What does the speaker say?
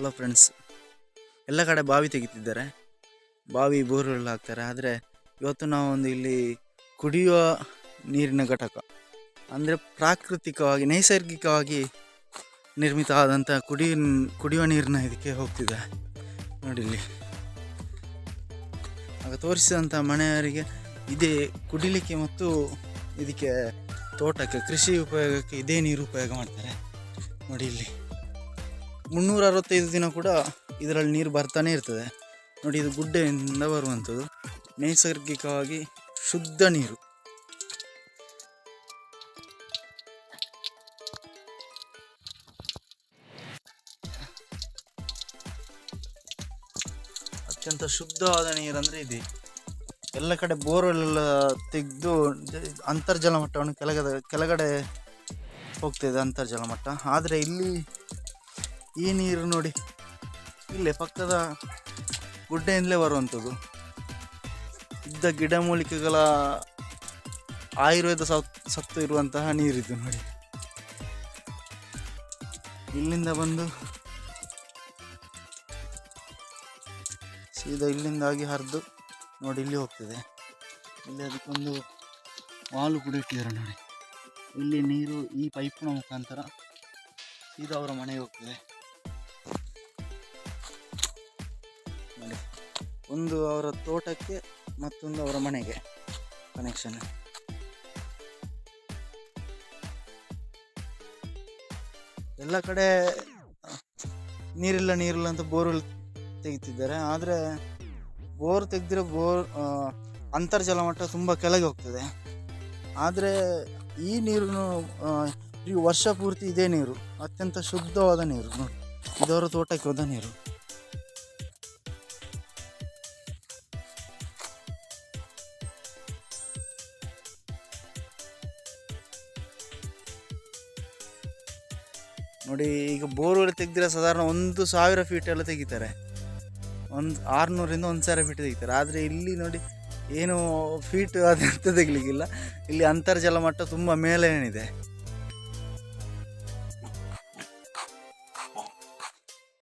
Hello friends ಎಲ್ಲ ಕಡೆ ಬಾವಿ ತೆಗಿತಿದ್ದಾರೆ. ಬಾವಿ ಬೋರ್ವೆಲ್ ಹಾಕ್ತಾರೆ. ಆದರೆ ಇವತ್ತು ನಾವೊಂದು ಇಲ್ಲಿ ಕುಡಿಯುವ ನೀರಿನ ಘಟಕ, ಅಂದರೆ ಪ್ರಾಕೃತಿಕವಾಗಿ, ನೈಸರ್ಗಿಕವಾಗಿ ನಿರ್ಮಿತ ಆದಂಥ ಕುಡಿ ಕುಡಿಯುವ ನೀರನ್ನ ಇದಕ್ಕೆ ಹೋಗ್ತಿದೆ. ನೋಡಿ ಇಲ್ಲಿ. ಆಗ ತೋರಿಸಿದಂಥ ಮನೆಯವರಿಗೆ ಇದೇ ಕುಡಿಲಿಕ್ಕೆ ಮತ್ತು ಇದಕ್ಕೆ ತೋಟಕ್ಕೆ, ಕೃಷಿ ಉಪಯೋಗಕ್ಕೆ ಇದೇ ನೀರು ಉಪಯೋಗ ಮಾಡ್ತಾರೆ. ನೋಡಿ ಇಲ್ಲಿ. ಮುನ್ನೂರ ಅರವತ್ತೈದು ದಿನ ಕೂಡ ಇದರಲ್ಲಿ ನೀರು ಬರ್ತಾನೆ ಇರ್ತದೆ. ನೋಡಿ, ಇದು ಗುಡ್ಡೆಯಿಂದ ಬರುವಂಥದ್ದು. ನೈಸರ್ಗಿಕವಾಗಿ ಶುದ್ಧ ನೀರು. ಅತ್ಯಂತ ಶುದ್ಧವಾದ ನೀರಂದರೆ ಇದೆ. ಎಲ್ಲ ಕಡೆ ಬೋರ್ವೆಲ್ ಎಲ್ಲ ತೆಗೆದು ಅಂತರ್ಜಲ ಮಟ್ಟವನ್ನು ಕೆಳಗಡೆ ಕೆಳಗಡೆ ಹೋಗ್ತಿದೆ ಅಂತರ್ಜಲ ಮಟ್ಟ. ಆದರೆ ಇಲ್ಲಿ ಈ ನೀರು ನೋಡಿ. ಇಲ್ಲೇ ಪಕ್ಕದ ಗುಡ್ಡೆಯಿಂದಲೇ ಬರುವಂಥದ್ದು. ಇದ್ದ ಗಿಡಮೂಲಿಕೆಗಳ ಆಯುರ್ವೇದ ಸತ್, ಸತ್ತು ಇರುವಂತಹ ನೀರಿದು ನೋಡಿ. ಇಲ್ಲಿಂದ ಬಂದು ಸೀದಾ ಇಲ್ಲಿಂದಾಗಿ ಹರಿದು ನೋಡಿ ಇಲ್ಲಿ ಹೋಗ್ತದೆ. ಇಲ್ಲಿ ಅದಕ್ಕೊಂದು ವಾಲು ಕೂಡ ಇಟ್ಟಿದ್ದಾರೆ ನೋಡಿ. ಇಲ್ಲಿ ನೀರು ಈ ಪೈಪ್ನ ಮುಖಾಂತರ ಸೀದಾ ಅವರ ಮನೆಗೆ ಹೋಗ್ತದೆ. ಒಂದು ಅವರ ತೋಟಕ್ಕೆ ಮತ್ತೊಂದು ಅವರ ಮನೆಗೆ ಕನೆಕ್ಷನ್ ಎಲ್ಲ ಕಡೆ, ನೀರಿಲ್ಲ ನೀರಿಲ್ಲ ಅಂತ ಬೋರ್ವೆಲ್ ತೆಗಿತಿದ್ದಾರೆ. ಆದರೆ ಬೋರ್ ತೆಗೆದಿರೋ ಬೋರ್ ಅಂತರ್ಜಲ ಮಟ್ಟ ತುಂಬ ಕೆಳಗೆ ಹೋಗ್ತದೆ. ಆದರೆ ಈ ನೀರು ಈ ವರ್ಷ ಪೂರ್ತಿ ಇದೇ ನೀರು, ಅತ್ಯಂತ ಶುದ್ಧವಾದ ನೀರು. ನೋಡಿ ಇದವರ ತೋಟಕ್ಕೆ ಹೋದ ನೀರು. ನೋಡಿ, ಈಗ ಬೋರ್ವೆಲ್ ತೆಗೆದಿರೋ ಸಾಧಾರಣ ಒಂದು ಸಾವಿರ ಫೀಟ್ ಎಲ್ಲ ತೆಗಿತಾರೆ. ಒಂದು ಆರುನೂರಿಂದ ಒಂದು ಸಾವಿರ ಫೀಟ್ ತೆಗಿತಾರೆ. ಆದರೆ ಇಲ್ಲಿ ನೋಡಿ ಏನು ಫೀಟ್ ಅದಂತ ತೆಗಿಲಿಕ್ಕಿಲ್ಲ. ಇಲ್ಲಿ ಅಂತರ್ಜಲ ಮಟ್ಟ ತುಂಬ ಮೇಲೆ ಏನಿದೆ